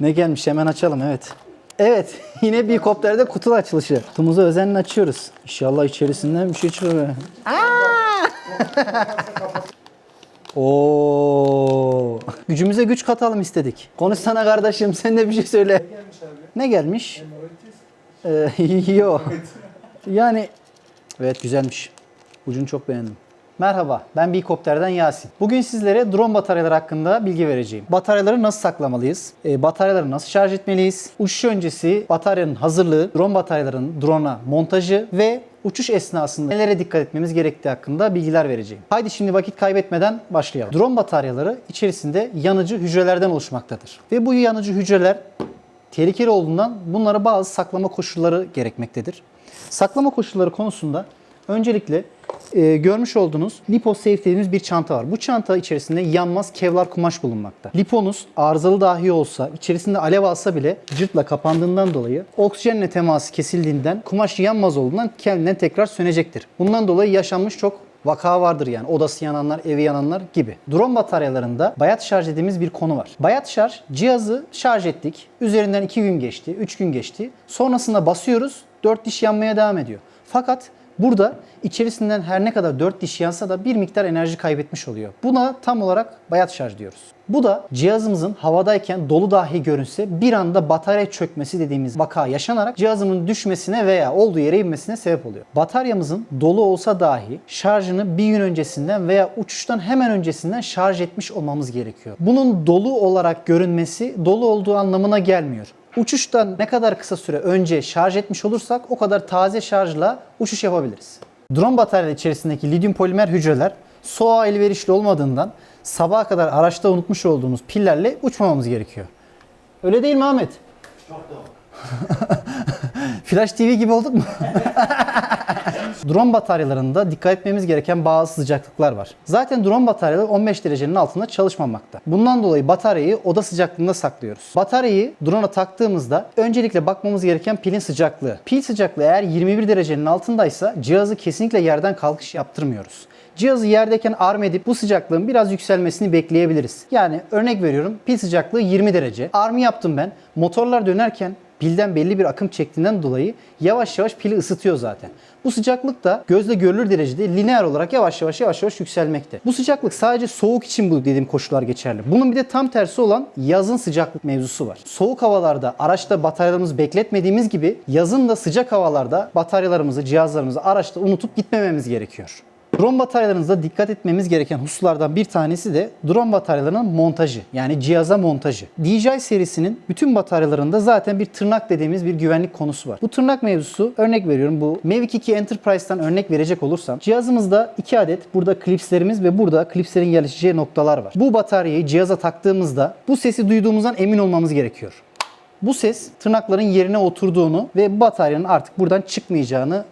Ne gelmiş hemen açalım evet. Evet yine bir kopterde kutu açılışı. Kutumuzu özenle açıyoruz. İnşallah içerisinden bir şey çıkıyor. Oo. Gücümüze güç katalım istedik. Konuşsana kardeşim sen de bir şey söyle. Ne gelmiş? Ee, yo. Yani evet güzelmiş. Ucunu çok beğendim. Merhaba, ben Bikopter'den Yasin. Bugün sizlere drone bataryaları hakkında bilgi vereceğim. Bataryaları nasıl saklamalıyız? E, bataryaları nasıl şarj etmeliyiz? Uçuş öncesi bataryanın hazırlığı, drone bataryalarının drone'a montajı ve uçuş esnasında nelere dikkat etmemiz gerektiği hakkında bilgiler vereceğim. Haydi şimdi vakit kaybetmeden başlayalım. Drone bataryaları içerisinde yanıcı hücrelerden oluşmaktadır. Ve bu yanıcı hücreler tehlikeli olduğundan bunlara bazı saklama koşulları gerekmektedir. Saklama koşulları konusunda öncelikle e, görmüş olduğunuz LipoSafe dediğimiz bir çanta var. Bu çanta içerisinde yanmaz kevlar kumaş bulunmakta. Liponuz arızalı dahi olsa, içerisinde alev alsa bile cırtla kapandığından dolayı oksijenle teması kesildiğinden kumaş yanmaz olduğundan kendinden tekrar sönecektir. Bundan dolayı yaşanmış çok vaka vardır yani. Odası yananlar, evi yananlar gibi. Drone bataryalarında bayat şarj dediğimiz bir konu var. Bayat şarj, cihazı şarj ettik. Üzerinden 2 gün geçti, 3 gün geçti. Sonrasında basıyoruz, 4 diş yanmaya devam ediyor. Fakat Burada içerisinden her ne kadar 4 diş yansa da bir miktar enerji kaybetmiş oluyor. Buna tam olarak bayat şarj diyoruz. Bu da cihazımızın havadayken dolu dahi görünse bir anda batarya çökmesi dediğimiz vaka yaşanarak cihazımın düşmesine veya olduğu yere inmesine sebep oluyor. Bataryamızın dolu olsa dahi şarjını bir gün öncesinden veya uçuştan hemen öncesinden şarj etmiş olmamız gerekiyor. Bunun dolu olarak görünmesi dolu olduğu anlamına gelmiyor. Uçuştan ne kadar kısa süre önce şarj etmiş olursak o kadar taze şarjla uçuş yapabiliriz. Drone batarya içerisindeki lityum polimer hücreler soğuğa elverişli olmadığından sabaha kadar araçta unutmuş olduğunuz pillerle uçmamamız gerekiyor. Öyle değil mi Ahmet? Flash TV gibi olduk mu? drone bataryalarında dikkat etmemiz gereken bazı sıcaklıklar var. Zaten drone bataryaları 15 derecenin altında çalışmamakta. Bundan dolayı bataryayı oda sıcaklığında saklıyoruz. Bataryayı drone'a taktığımızda öncelikle bakmamız gereken pilin sıcaklığı. Pil sıcaklığı eğer 21 derecenin altındaysa cihazı kesinlikle yerden kalkış yaptırmıyoruz. Cihazı yerdeyken arm edip bu sıcaklığın biraz yükselmesini bekleyebiliriz. Yani örnek veriyorum pil sıcaklığı 20 derece. Armı yaptım ben. Motorlar dönerken pilden belli bir akım çektiğinden dolayı yavaş yavaş pili ısıtıyor zaten. Bu sıcaklık da gözle görülür derecede lineer olarak yavaş yavaş yavaş yavaş yükselmekte. Bu sıcaklık sadece soğuk için bu dediğim koşullar geçerli. Bunun bir de tam tersi olan yazın sıcaklık mevzusu var. Soğuk havalarda araçta bataryalarımızı bekletmediğimiz gibi yazın da sıcak havalarda bataryalarımızı, cihazlarımızı araçta unutup gitmememiz gerekiyor. Drone bataryalarınızda dikkat etmemiz gereken hususlardan bir tanesi de drone bataryalarının montajı. Yani cihaza montajı. DJI serisinin bütün bataryalarında zaten bir tırnak dediğimiz bir güvenlik konusu var. Bu tırnak mevzusu örnek veriyorum bu Mavic 2 Enterprise'tan örnek verecek olursam cihazımızda 2 adet burada klipslerimiz ve burada klipslerin yerleşeceği noktalar var. Bu bataryayı cihaza taktığımızda bu sesi duyduğumuzdan emin olmamız gerekiyor. Bu ses tırnakların yerine oturduğunu ve bataryanın artık buradan çıkmayacağını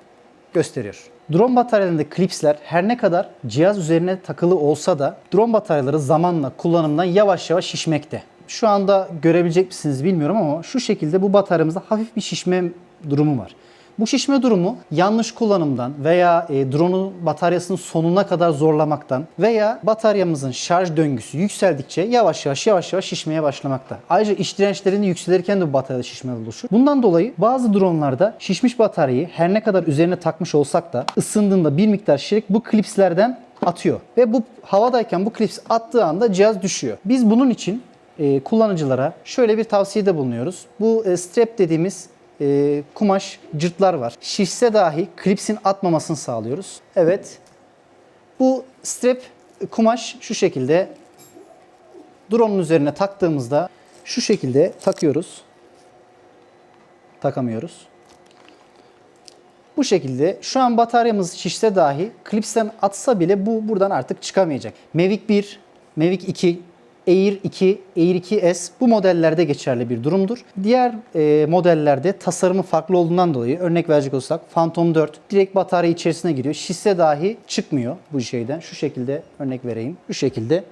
gösteriyor. Drone bataryalarında klipsler her ne kadar cihaz üzerine takılı olsa da drone bataryaları zamanla kullanımdan yavaş yavaş şişmekte. Şu anda görebilecek misiniz bilmiyorum ama şu şekilde bu bataryamızda hafif bir şişme durumu var. Bu şişme durumu yanlış kullanımdan veya e, drone'un bataryasının sonuna kadar zorlamaktan veya bataryamızın şarj döngüsü yükseldikçe yavaş yavaş yavaş yavaş şişmeye başlamakta. Ayrıca iç dirençlerini yükselirken de bu bataryada şişme oluşur. Bundan dolayı bazı drone'larda şişmiş bataryayı her ne kadar üzerine takmış olsak da ısındığında bir miktar şişerek bu klipslerden atıyor. Ve bu havadayken bu klips attığı anda cihaz düşüyor. Biz bunun için e, kullanıcılara şöyle bir tavsiyede bulunuyoruz. Bu e, strap dediğimiz e, kumaş cırtlar var. Şişse dahi klipsin atmamasını sağlıyoruz. Evet. Bu strap kumaş şu şekilde drone'un üzerine taktığımızda şu şekilde takıyoruz. Takamıyoruz. Bu şekilde şu an bataryamız şişse dahi klipsten atsa bile bu buradan artık çıkamayacak. Mavic 1, Mavic 2, Air 2, Air 2S bu modellerde geçerli bir durumdur. Diğer e, modellerde tasarımı farklı olduğundan dolayı örnek verecek olursak Phantom 4 direkt batarya içerisine giriyor. Şişse dahi çıkmıyor bu şeyden. Şu şekilde örnek vereyim. Şu şekilde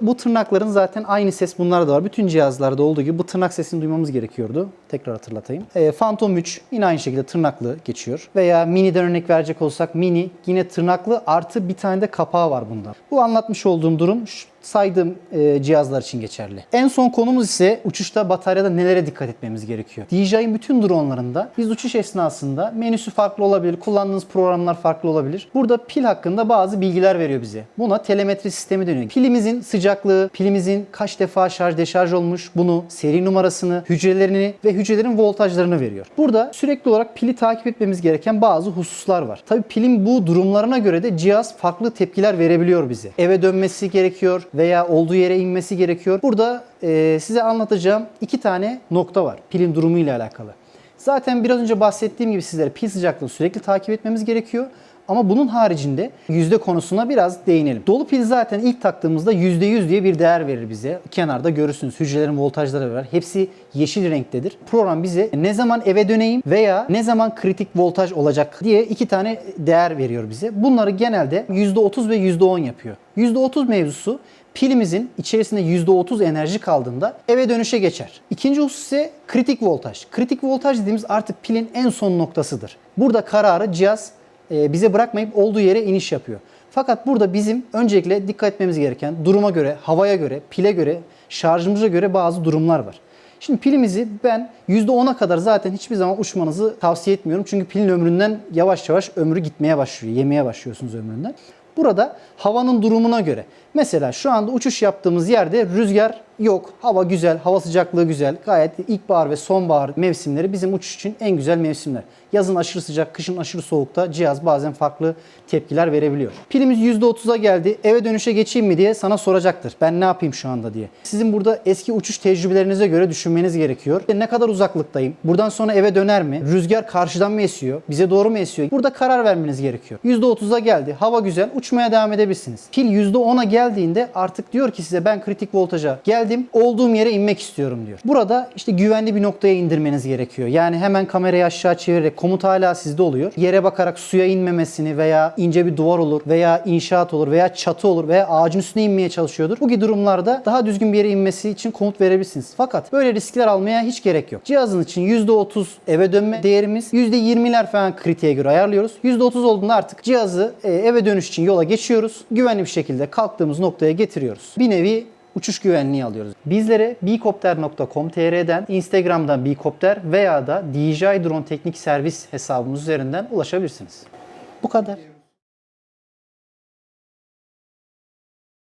bu tırnakların zaten aynı ses bunlarda da var. Bütün cihazlarda olduğu gibi bu tırnak sesini duymamız gerekiyordu. Tekrar hatırlatayım. E, Phantom 3 yine aynı şekilde tırnaklı geçiyor. Veya Mini'den örnek verecek olsak Mini yine tırnaklı artı bir tane de kapağı var bunda. Bu anlatmış olduğum durum şu- saydığım e, cihazlar için geçerli. En son konumuz ise uçuşta bataryada nelere dikkat etmemiz gerekiyor. DJI'nin bütün dronelarında biz uçuş esnasında menüsü farklı olabilir, kullandığınız programlar farklı olabilir. Burada pil hakkında bazı bilgiler veriyor bize. Buna telemetri sistemi deniyor. Pilimizin sıcaklığı, pilimizin kaç defa şarj deşarj olmuş, bunu, seri numarasını, hücrelerini ve hücrelerin voltajlarını veriyor. Burada sürekli olarak pili takip etmemiz gereken bazı hususlar var. Tabii pilin bu durumlarına göre de cihaz farklı tepkiler verebiliyor bize. Eve dönmesi gerekiyor veya olduğu yere inmesi gerekiyor. Burada e, size anlatacağım iki tane nokta var pilin durumu ile alakalı. Zaten biraz önce bahsettiğim gibi sizlere pil sıcaklığını sürekli takip etmemiz gerekiyor. Ama bunun haricinde yüzde konusuna biraz değinelim. Dolu pil zaten ilk taktığımızda %100 diye bir değer verir bize. Kenarda görürsünüz hücrelerin voltajları var. Hepsi yeşil renktedir. Program bize ne zaman eve döneyim veya ne zaman kritik voltaj olacak diye iki tane değer veriyor bize. Bunları genelde %30 ve %10 yapıyor. %30 mevzusu pilimizin içerisinde %30 enerji kaldığında eve dönüşe geçer. İkinci husus ise kritik voltaj. Kritik voltaj dediğimiz artık pilin en son noktasıdır. Burada kararı cihaz e, bize bırakmayıp olduğu yere iniş yapıyor. Fakat burada bizim öncelikle dikkat etmemiz gereken duruma göre, havaya göre, pile göre, şarjımıza göre bazı durumlar var. Şimdi pilimizi ben %10'a kadar zaten hiçbir zaman uçmanızı tavsiye etmiyorum. Çünkü pilin ömründen yavaş yavaş ömrü gitmeye başlıyor. Yemeye başlıyorsunuz ömründen. Burada havanın durumuna göre. Mesela şu anda uçuş yaptığımız yerde rüzgar yok. Hava güzel, hava sıcaklığı güzel. Gayet ilkbahar ve sonbahar mevsimleri bizim uçuş için en güzel mevsimler. Yazın aşırı sıcak, kışın aşırı soğukta cihaz bazen farklı tepkiler verebiliyor. Pilimiz %30'a geldi. Eve dönüşe geçeyim mi diye sana soracaktır. Ben ne yapayım şu anda diye. Sizin burada eski uçuş tecrübelerinize göre düşünmeniz gerekiyor. Ne kadar uzaklıktayım? Buradan sonra eve döner mi? Rüzgar karşıdan mı esiyor? Bize doğru mu esiyor? Burada karar vermeniz gerekiyor. %30'a geldi. Hava güzel. Uçmaya devam edebilirsiniz. Pil %10'a geldiğinde artık diyor ki size ben kritik voltaja geldim. Olduğum yere inmek istiyorum diyor. Burada işte güvenli bir noktaya indirmeniz gerekiyor. Yani hemen kamerayı aşağı çevirerek komut hala sizde oluyor. Yere bakarak suya inmemesini veya ince bir duvar olur veya inşaat olur veya çatı olur veya ağacın üstüne inmeye çalışıyordur. Bu gibi durumlarda daha düzgün bir yere inmesi için komut verebilirsiniz. Fakat böyle riskler almaya hiç gerek yok. Cihazın için %30 eve dönme değerimiz, %20'ler falan kritiğe göre ayarlıyoruz. %30 olduğunda artık cihazı e, eve dönüş için yola geçiyoruz. Güvenli bir şekilde kalktığımız noktaya getiriyoruz. Bir nevi uçuş güvenliği alıyoruz. Bizlere bcopter.com.tr'den, Instagram'dan bcopter veya da DJI Drone Teknik Servis hesabımız üzerinden ulaşabilirsiniz. Bu kadar.